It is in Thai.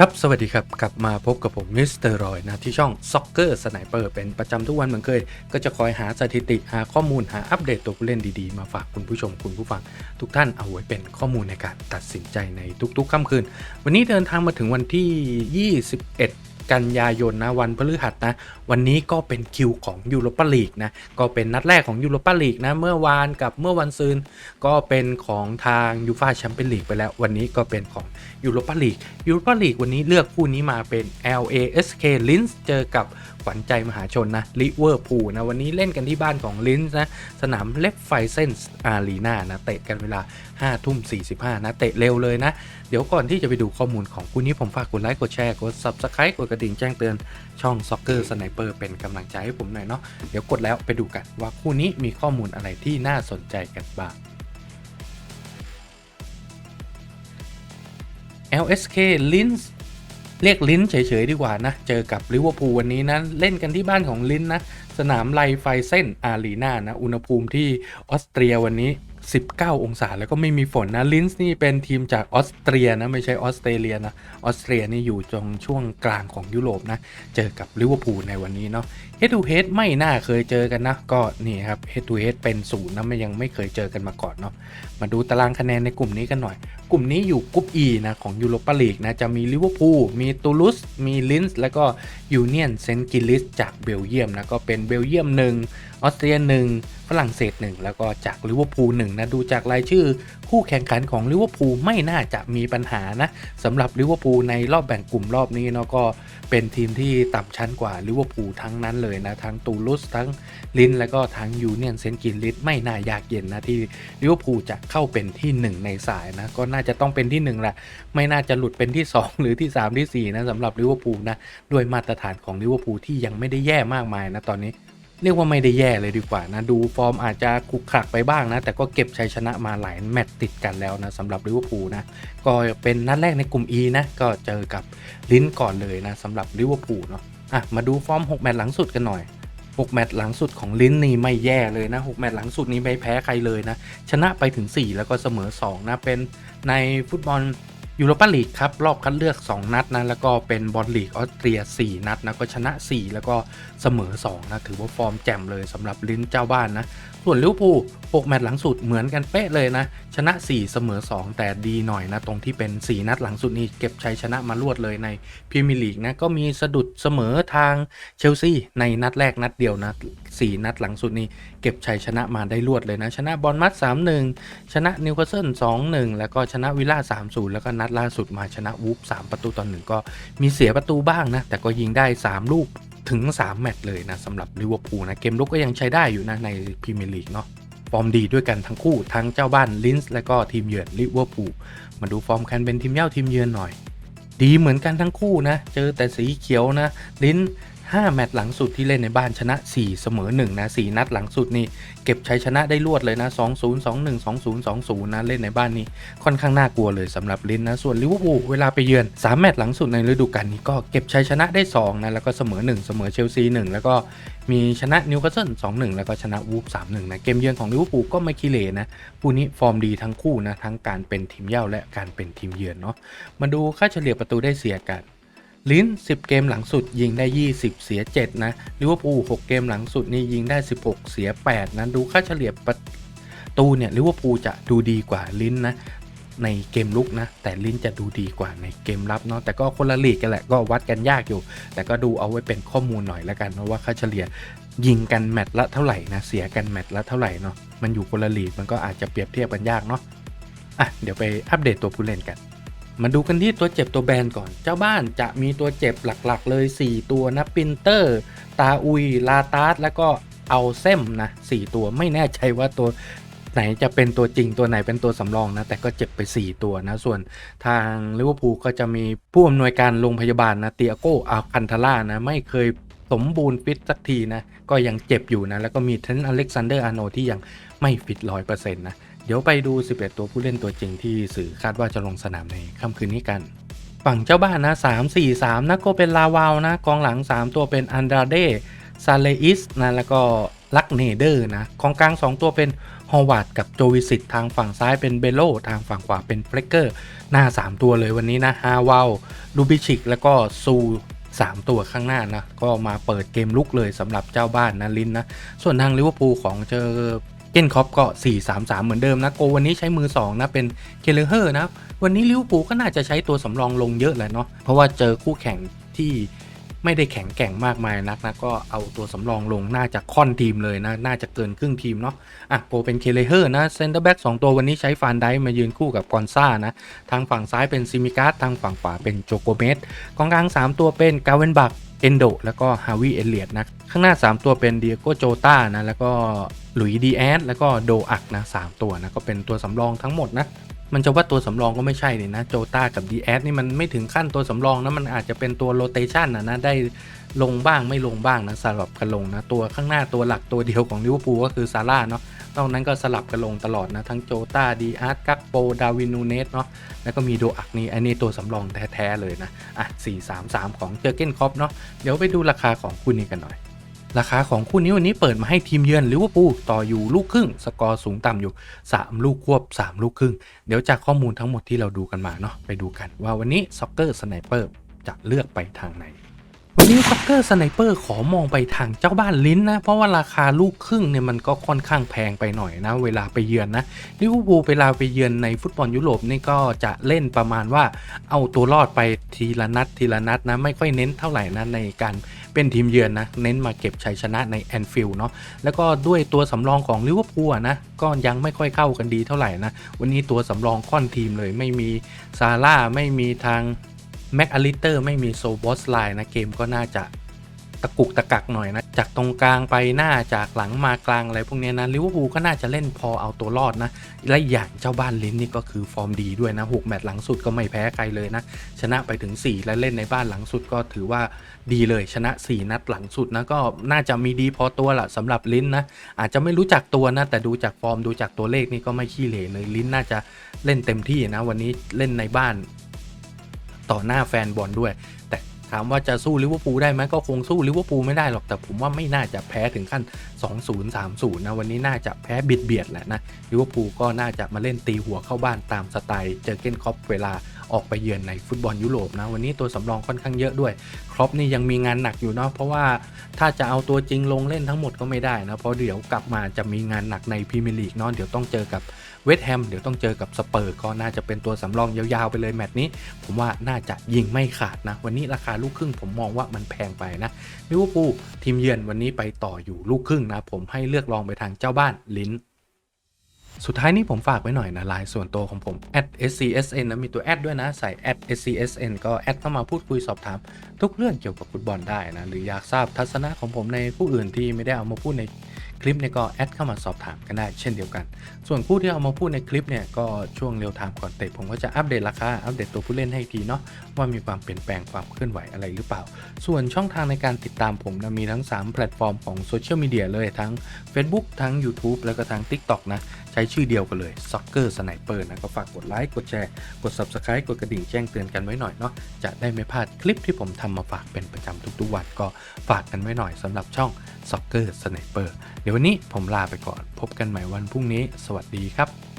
ครับ สวัสดีครับ กลับมาพบกับผมมิสเตอร์รอยนะ ที่ช่องซ็อกเกอร์สไนเปอร์เป็นประจำทุกวันเหมือนเคย ก็จะคอยหาสถิติ หาข้อมูลหาอัปเดตตัวผู้เล่นดีๆ มาฝากคุณผู้ชมคุณผู้ฟัง ทุกท่านเอาไว้เป็นข้อมูลในการตัดสินใจในทุกๆค่ำคืน วันนี้เดินทางมาถึงวันที่ 21 กันยายนนะวันพฤหัสนะวันนี้ก็เป็นคิวของยูโรปาลีกนะก็เป็นนัดแรกของยูโรปาลีกนะเมื่อวานกับเมื่อวันซืนก็เป็นของทางยูฟาแชมเปี้ยนลีกไปแล้ว วันนี้ก็เป็นของยูโรปาลีกยูโรปาลีกวันนี้เลือกคู่นี้มาเป็น LASK Linz เจอกับ ขวัญใจมหาชนนะลิเวอร์พูลนะวันนี้เล่นกันที่บ้านของลินส์นะสนามเลฟไฟเซนส์อารีนานะเตะกันเวลา5ทุ่ม45นะเตะเร็วเลยนะ เดี๋ยวก่อนที่จะไปดูข้อมูลของคู่นี้ผมฝากกดไลค์กดแชร์กด Subscribe กดกระดิ่งแจ้งเตือนช่อง Soccer Sniper เป็นกำลังใจให้ผมหน่อยเนาะเดี๋ยวกดแล้วไปดูกันว่าคู่นี้มีข้อมูลอะไรที่น่าสนใจกันบ้าง LSK Linz เรียกลิ้นเฉยๆดีกว่านะ เจอกับลิเวอร์พูลวันนี้นะเล่นกันที่บ้านของลิ้นนะ สนามไลไฟเส้นอารีนานะ อุณหภูมิที่ออสเตรียวันนี้ 19 องศาแล้วก็ไม่มีฝนนะลินส์นี่เป็นทีมจากออสเตรียนะไม่ใช่ออสเตรเลียนะออสเตรียนี่อยู่ตรงช่วงกลางของยุโรปนะ เจอกับลิเวอร์พูลในวันนี้เนาะ Head to Head ไม่น่าเคยเจอกันนะ ก็นี่ครับ Head to Head เป็นศูนย์นะไม่ยังไม่เคยเจอกันมาก่อนเนาะมาดูตารางคะแนนในกลุ่มนี้กันหน่อยกลุ่มนี้อยู่กรุ๊ป E นะของยูโรปาลีกนะจะมีลิเวอร์พูลมีตูลูสมีลินส์แล้วก็ยูเนียนเซนต์กิลิสจากเบลเยียมนะก็เป็นเบลเยียมหนึ่งออสเตรียหนึ่งฝรั่งเศสหนึ่งแล้วก็จากลิเวอร์พูลหนึ่งนะดูจากรายชื่อคู่แข่งขันของลิเวอร์พูลไม่น่าจะมีปัญหานะสำหรับลิเวอร์พูลในรอบแบ่งกลุ่มรอบนี้เนาะก็เป็นทีมที่ต่ำชั้นกว่าลิเวอร์พูลทั้งนั้นเลยนะทั้งตูลุสทั้งลินแล้วก็ทั้งยูเนียนเซนต์กินลิสไม่น่ายากเย็นนะที่ลิเวอร์พูลจะเข้าเป็นที่ 1 ในสายนะก็น่าจะต้องเป็นที่1แหละไม่น่าจะหลุดเป็นที่ 2 หรือที่ 3 ที่4นะสำหรับลิเวอร์พูลนะด้วยมาตรฐานของลิเวอร์พูลที่ยังไม่ได้แย่มากมายนะตอนนี้ เรียกว่าไม่ได้แย่เลยดีกว่านะ ดูฟอร์มอาจจะขลุกขลักไปบ้างนะ แต่ก็เก็บชัยชนะมาหลายแมตช์ติดกันแล้วนะสำหรับลิเวอร์พูลนะ ก็เป็นนัดแรกในกลุ่ม E นะ ก็เจอกับลิ้นก่อนเลยนะสำหรับลิเวอร์พูลเนาะอะมาดูฟอร์ม 6 แมตช์หลังสุดกันหน่อย 6 แมตช์หลังสุดของลิ้นนี่ไม่แย่เลยนะ 6 แมตช์หลังสุดนี้ไม่แพ้ใครเลยนะ ชนะไปถึง 4 แล้วก็เสมอ 2 นะ เป็นในฟุตบอล ยูโรปาลีกครับรอบคัดเลือก 2 นัดนะแล้วก็เป็นบอลลีกออสเตรีย 4 นัดนะก็ชนะ 4 แล้วก็เสมอ2นะถือว่าฟอร์มแจ่มเลยสำหรับลิ้นเจ้าบ้านนะ ส่วนลิเวอร์พูล 6 แมตช์หลังสุดเหมือนกันเป๊ะเลยนะ ชนะ 4 เสมอ 2 แต่ดีหน่อยนะ ตรงที่เป็น 4 นัดหลังสุดนี้เก็บชัยชนะมารวดเลยในพรีเมียร์ลีกนะ ก็มีสะดุดเสมอทางเชลซีในนัดแรกนัดเดียวนะ 4 นัดหลังสุดนี้เก็บชัยชนะมาได้รวดเลยนะ ชนะบอลมัด 3-1 ชนะนิวคาสเซิล 2-1 แล้วก็ชนะวิลล่า 3-0 แล้วก็นัดล่าสุดมาชนะวูฟ3ประตูต่อหนึ่งก็มีเสียประตูบ้างนะ แต่ก็ยิงได้ 3 ลูกถึง 3 แมตช์เลยนะสำหรับลิเวอร์พูลนะ เกมลุกก็ยังใช้ได้อยู่นะในพรีเมียร์ลีกเนาะ ฟอร์มดีด้วยกันทั้งคู่ทั้งเจ้าบ้านลินส์และก็ทีมเยือนลิเวอร์พูลมาดูฟอร์มกันเป็นทีมเย่าทีมเยือนหน่อย ดีเหมือนกันทั้งคู่นะ เจอแต่สีเขียวนะลิน 5 แมตช์หลังสุดที่เล่นในบ้านชนะ 4 เสมอ 1 นะ 4 นัดหลังสุดนี่เก็บชัยชนะได้รวดเลยนะ 2-0 2-1 2-0 2-0 นะ เล่นในบ้านนี้ค่อนข้างน่ากลัวเลยสำหรับลินนะ ส่วนลิเวอร์พูลเวลาไปเยือน 3 แมตช์หลังสุดในฤดูกาลนี้ก็เก็บชัยชนะได้ 2 นะ แล้วก็เสมอ 1 เสมอเชลซี 1 แล้วก็มีชนะนิวคาสเซิล 2-1 แล้วก็ชนะวูฟ3-1 นะ เกมเยือนของลิเวอร์พูลก็ไม่ขี้เหร่นะคู่นี้ฟอร์มดีทั้งคู่นะ ทั้งการเป็นทีมเย่าและการเป็นทีมเยือนเนาะ มาดูค่าเฉลี่ยประตูได้เสียกัน ลิ้น 10 เกมหลังสุดยิงได้ 20 เสีย 7 นะลิเวอร์พูล6เกมหลังสุดนี่ยิงได้ 16 เสีย 8 นะ ดูค่าเฉลี่ยประตูเนี่ยลิเวอร์พูลจะดูดีกว่าลิ้นนะในเกมลุกนะ แต่ลิ้นจะดูดีกว่าในเกมรับเนาะแต่ก็คนละลีกกันแหละก็วัดกันยากอยู่ แต่ก็ดูเอาไว้เป็นข้อมูลหน่อยแล้วกันเพราะว่าค่าเฉลี่ยยิงกันแมตช์ละเท่าไหร่นะเสียกันแมตช์ละเท่าไหร่เนาะมันอยู่คนละลีกมันก็อาจจะเปรียบเทียบกันยากเนาะอะเดี๋ยวไปอัปเดตตัวผู้เล่นกัน มาดูกันที่ตัวเจ็บตัวแบนก่อน เจ้าบ้านจะมีตัวเจ็บหลักๆ เลย 4 ตัวนะปินเตอร์ ตาอุย ลาตาสแล้วก็เอาเซมนะ4ตัวไม่แน่ใจว่าตัวไหนจะเป็นตัวจริงตัวไหนเป็นตัวสำรองนะ แต่ก็เจ็บไป 4 ตัวนะ ส่วนทางลิเวอร์พูลก็จะมีผู้อำนวยการโรงพยาบาลนะเตียโกอาคันทาร่านะ ไม่เคยสมบูรณ์ฟิตสักทีนะ ก็ยังเจ็บอยู่นะ แล้วก็มีเทนอเล็กซานเดอร์อาโนที่ยังไม่ฟิตร้อยเปอร์เซ็นต์นะ เดี๋ยวไปดู 11 ตัวผู้เล่นตัวจริงที่สื่อคาดว่าจะลงสนามในค่ำคืนนี้กัน ฝั่งเจ้าบ้านนะ 3 4 3 นะก็เป็นลาวาวนะ กองหลัง 3 ตัวเป็นอันดราเดซาเลอิสนะแล้วก็ลักเนเดอร์นะกองกลาง 2 ตัวเป็นฮอวาร์ดกับโจวิสิตทางฝั่งซ้ายเป็นเบโลทางฝั่งขวาเป็นเฟลเกอร์ หน้า 3 ตัวเลยวันนี้นะฮาวาลลูบิชิก แล้วก็ซู3 ตัวข้างหน้านะ ก็มาเปิดเกมลุกเลยสำหรับเจ้าบ้านนะลินนะ ส่วนทางลิเวอร์พูลของเจอ เกนคอปก็ 4-3-3 เหมือนเดิมนะ โกวันนี้ใช้มือ 2 นะ เป็นเคเลเฮอร์นะ วันนี้ลิวอร์พูก็น่าจะใช้ตัวสำรองลงเยอะแหละเนาะ เพราะว่าเจอคู่แข่งที่ไม่ได้แข็งแกร่งมากมายนักนะ ก็เอาตัวสำรองลงน่าจะค่อนทีมเลยนะ น่าจะเกินครึ่งทีมเนาะ อะโกเป็นเคเลเฮอร์นะเซนเตอร์แบ็กสองตัววันนี้ใช้ฟานไดมายืนคู่กับกอนซ่านะ ทางฝั่งซ้ายเป็นซิมิการ์ดทางฝั่งขวาเป็นโจโกเมสกองกลาง 3 ตัวเป็นกาเวนบักเอนโดแล้วก็ฮาวิเอเลียดนะ ข้างหน้า 3 ตัวเป็นเดียโกโจตานะแล้วก็ หลุยดีแอสแล้วก็โดอักนะสามตัวนะก็เป็นตัวสำรองทั้งหมดนะมันจะว่าตัวสำรองก็ไม่ใช่นี่นะโจตากับดีแอสนี่มันไม่ถึงขั้นตัวสำรองนะมันอาจจะเป็นตัวโรเตชันนะนะได้ลงบ้างไม่ลงบ้างนะสลับกันลงนะตัวข้างหน้าตัวหลักตัวเดียวของลิเวอร์พูลก็คือซาร่าเนาะนอกนั้นก็สลับกันลงตลอดนะ ทั้งโจตาดีอาร์ตกักโปดาวินูเนสเนาะแล้วก็มีโดอักนี่อันนี้ตัวสำรองแท้ ๆ เลยนะ อะ 4 3 3 ของเจอเก้นคอปเนาะเดี๋ยวไปดูราคาของคู่นี้กันหน่อย ราคาของคู่นี้วันนี้เปิดมาให้ทีมเยือนลิเวอร์พูลต่ออยู่ลูกครึ่ง สกอร์สูงต่ำอยู่ 3 ลูกควบ 3 ลูกครึ่ง เดี๋ยวจากข้อมูลทั้งหมดที่เราดูกันมาเนาะไปดูกันว่าวันนี้ซ็อกเกอร์สไนเปอร์จะเลือกไปทางไหน วันนี้ซ็อกเกอร์สไนเปอร์ขอมองไปทางเจ้าบ้านลิ้นนะ เพราะว่าราคาลูกครึ่งเนี่ยมันก็ค่อนข้างแพงไปหน่อยนะ เวลาไปเยือนนะลิเวอร์พูลเวลาไปเยือนในฟุตบอลยุโรปนี่ก็จะเล่นประมาณว่าเอาตัวรอดไปทีละนัดทีละนัดนะ ไม่ค่อยเน้นเท่าไหร่นะในการเป็นทีมเยือนนะ เน้นมาเก็บชัยชนะในแอนฟิลด์เนาะแล้วก็ด้วยตัวสำรองของลิเวอร์พูลนะก็ยังไม่ค่อยเข้ากันดีเท่าไหร่นะวันนี้ตัวสำรองค่อนทีมเลยไม่มีซาร่าไม่มีทาง แม็กอลิเตอร์ไม่มีโซบอสไลน์นะเกมก็น่าจะตะกุกตะกักหน่อยนะ จากตรงกลางไปหน้าจากหลังมากลางอะไรพวกนี้นะลิเวอร์พูลก็น่าจะเล่นพอเอาตัวรอดนะ และอย่างเจ้าบ้านลิ้นนี่ก็คือฟอร์มดีด้วยนะหกแมตช์หลังสุดก็ไม่แพ้ใครเลยนะ ชนะไปถึง 4 และเล่นในบ้านหลังสุดก็ถือว่าดีเลยชนะ 4 นัดหลังสุดนะก็น่าจะมีดีพอตัวละสำหรับลิ้นนะ อาจจะไม่รู้จักตัวนะ แต่ดูจากฟอร์มดูจากตัวเลขนี่ก็ไม่ขี้เหร่เลยลิ้นน่าจะเล่นเต็มที่นะ วันนี้เล่นในบ้าน ต่อหน้าแฟนบอลด้วย แต่ถามว่าจะสู้ลิเวอร์พูลได้ไหมก็คงสู้ลิเวอร์พูลไม่ได้หรอกแต่ผมว่าไม่น่าจะแพ้ถึงขั้น 2-0 3-0 นะ วันนี้น่าจะแพ้เบียดเบียดแหละนะลิเวอร์พูลก็น่าจะมาเล่นตีหัวเข้าบ้านตามสไตล์เจอเกนครอปเวลา ออกไปเยือนในฟุตบอลยุโรปนะวันนี้ตัวสำรองค่อนข้างเยอะด้วยครอปนี่ยังมีงานหนักอยู่เนาะเพราะว่าถ้าจะเอาตัวจริงลงเล่นทั้งหมดก็ไม่ได้นะเพราะเดี๋ยวกลับมาจะมีงานหนักในพรีเมียร์ลีกเนาะเดี๋ยวต้องเจอกับเวสต์แฮมเดี๋ยวต้องเจอกับสเปอร์ก็น่าจะเป็นตัวสำรองยาวๆไปเลยแมตช์นี้ ผมว่าน่าจะยิงไม่ขาดนะ วันนี้ราคาลูกครึ่งผมมองว่ามันแพงไปนะลิเวอร์พูลทีมเยือนวันนี้ไปต่ออยู่ลูกครึ่งนะ ผมให้เลือกลองไปทางเจ้าบ้านลิ้น สุดท้ายนี้ผมฝากไว้หน่อยนะไลน์ส่วนตัวของผม @scsn นะมีตัวแอดด้วยนะใส่ @scsn ก็แอดเข้ามาพูดคุยสอบถาม ทุกเรื่องเกี่ยวกับฟุตบอลได้นะ หรืออยากทราบทัศนะของผมในผู้อื่นที่ไม่ได้เอามาพูดในคลิปเนี่ยก็แอดเข้ามาสอบถามกันได้เช่นเดียวกัน ส่วนคู่ที่เอามาพูดในคลิปเนี่ยก็ช่วงเรียวไทม์ก่อนเตะผมก็จะอัปเดตราคาอัปเดตตัวผู้เล่นให้อีกทีเนาะว่ามีความเปลี่ยนแปลงความเคลื่อนไหวอะไรหรือเปล่า ส่วนช่องทางในการติดตามผมนะมีทั้ง 3 แพลตฟอร์มของโซเชียลมีเดียเลยทั้ง Facebook ทั้ง YouTube แล้วก็ทั้ง TikTok นะ ช้ชื่อเดียวกันเลย Soccer Sniper นะก็ฝากกดไลค์กดแชร์กด Subscribe กดกระดิ่งแจ้งเตือนกันไว้หน่อยเนาะจะได้ไม่พลาดคลิปที่ผมทำมาฝากเป็นประจำทุกๆวันก็ฝากกันไว้หน่อยสำหรับช่อง Soccer Sniper เดี๋ยววันนี้ผมลาไปก่อน พบกันใหม่วันพรุ่งนี้ สวัสดีครับ